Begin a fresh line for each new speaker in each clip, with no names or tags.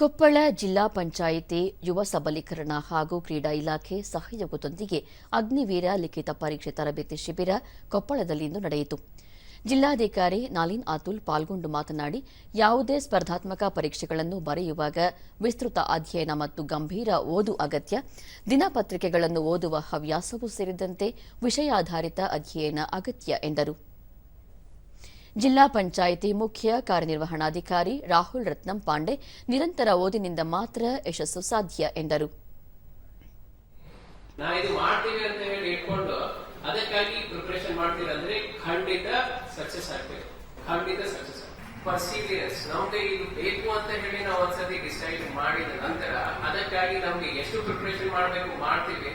ಕೊಪ್ಪಳ ಜಿಲ್ಲಾ ಪಂಚಾಯಿತಿ ಯುವ ಸಬಲೀಕರಣ ಹಾಗೂ ಕ್ರೀಡಾ ಇಲಾಖೆ ಸಹಯೋಗದೊಂದಿಗೆ ಅಗ್ನಿವೀರ ಲಿಖಿತ ಪರೀಕ್ಷೆ ತರಬೇತಿ ಶಿಬಿರ ಕೊಪ್ಪಳದಲ್ಲಿಂದು ನಡೆಯಿತು. ಜಿಲ್ಲಾಧಿಕಾರಿ ನಾಲಿನ್ ಅತುಲ್ ಪಾಲ್ಗೊಂಡು ಮಾತನಾಡಿ, ಯಾವುದೇ ಸ್ಪರ್ಧಾತ್ಮಕ ಪರೀಕ್ಷೆಗಳನ್ನು ಬರೆಯುವಾಗ ವಿಸ್ತೃತ ಅಧ್ಯಯನ ಮತ್ತು ಗಂಭೀರ ಓದು ಅಗತ್ಯ. ದಿನಪತ್ರಿಕೆಗಳನ್ನು ಓದುವ ಹವ್ಯಾಸವೂ ಸೇರಿದಂತೆ ವಿಷಯಾಧಾರಿತ ಅಧ್ಯಯನ ಅಗತ್ಯ ಎಂದರು. ಜಿಲ್ಲಾ ಪಂಚಾಯಿತಿ ಮುಖ್ಯ ಕಾರ್ಯನಿರ್ವಹಣಾಧಿಕಾರಿ ರಾಹುಲ್ ರತ್ನಂ ಪಾಂಡೆ ನಿರಂತರ ಓದಿನಿಂದ ಮಾತ್ರ ಯಶಸ್ಸು ಸಾಧ್ಯ ಎಂದರು.
ನಾ ಇದು ಮಾಡ್ತೀವಿ ಅಂತ ಹೇಳಿ ಅದಕ್ಕಾಗಿ ಪ್ರಿಪರೇಷನ್ ಮಾಡ್ತೀವಿ ಖಂಡಿತ ಸಕ್ಸಸ್ ಆಗ್ತೇವೆ ಖಂಡಿತ ಸಕ್ಸಸ್ ಪರ್ಸೀವಿಯನ್ಸ್ ನಮ್ಗೆ ಇದು ಬೇಕು ಅಂತ ಹೇಳಿ ನಾವು ಒಂದ್ಸತಿ ಡಿಸೈಡ್ ಮಾಡಿದ ನಂತರ ಅದಕ್ಕಾಗಿ ನಮ್ಗೆ ಎಷ್ಟು ಪ್ರಿಪರೇಷನ್ ಮಾಡಬೇಕು ಮಾಡ್ತೀವಿ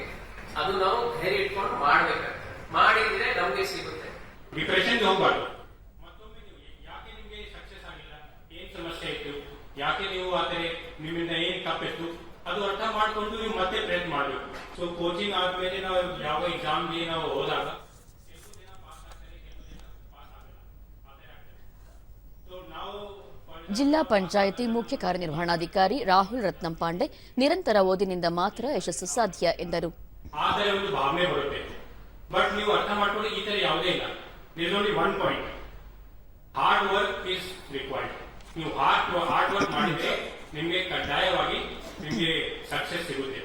ಅದು ನಾವು ಧೈರ್ಯ ಇಟ್ಕೊಂಡು ಮಾಡ್ಬೇಕು ಮಾಡಿದ್ರೆ ನಮ್ಗೆ ಸಿಗುತ್ತೆ.
ಡಿಪ್ರೆಷನ್ ಹೋಗ್ಬಾರ್ದು ಮತ್ತೊಮ್ಮೆ ನೀವು ಯಾಕೆ ನಿಮಗೆ ಸಕ್ಸಸ್ ಆಗಿಲ್ಲ ಏನ್ ಸಮಸ್ಯೆ ಇತ್ತು ಯಾಕೆ ನೀವು ಆದರೆ ನಿಮ್ಮಿಂದ ಏನ್ ತಪ್ಪಿತ್ತು? ಅದು ಅರ್ಥ ಮಾಡ್ಕೊಂಡು ನೀವು ಮತ್ತೆ ಪ್ರಯತ್ನ ಮಾಡಬೇಕು. ಸೊ ಕೋಚಿಂಗ್ ಆದ್ಮೇಲೆ ನಾವು ಯಾವ ಎಕ್ಸಾಮ್ಗೆ ನಾವು ಹೋದಾಗ
ಜಿಲ್ಲಾ ಪಂಚಾಯಿತಿ ಮುಖ್ಯ ಕಾರ್ಯನಿರ್ವಹಣಾಧಿಕಾರಿ ರಾಹುಲ್ ರತ್ನಂ ಪಾಂಡೆ ನಿರಂತರ ಓದಿನಿಂದ ಮಾತ್ರ ಯಶಸ್ಸು ಸಾಧ್ಯ ಎಂದರು.
ಆದರೆ ಒಂದು ಭಾವನೆ ಬರುತ್ತೆ. ಬಟ್ ನೀವು ಅರ್ಥ ಮಾಡ್ಕೊಂಡು ಈ ತರ ಯಾವುದೇ ಇಲ್ಲ. One point hard work is required ನೀವು ಹಾರ್ಟ್ ಹಾರ್ಟ್ ವರ್ಕ್ ಮಾಡಿದ್ರೆ ನಿಮಗೆ ಕಡ್ಡಾಯವಾಗಿ ನಿಮಗೆ ಸಕ್ಸಸ್ ಸಿಗುತ್ತೆ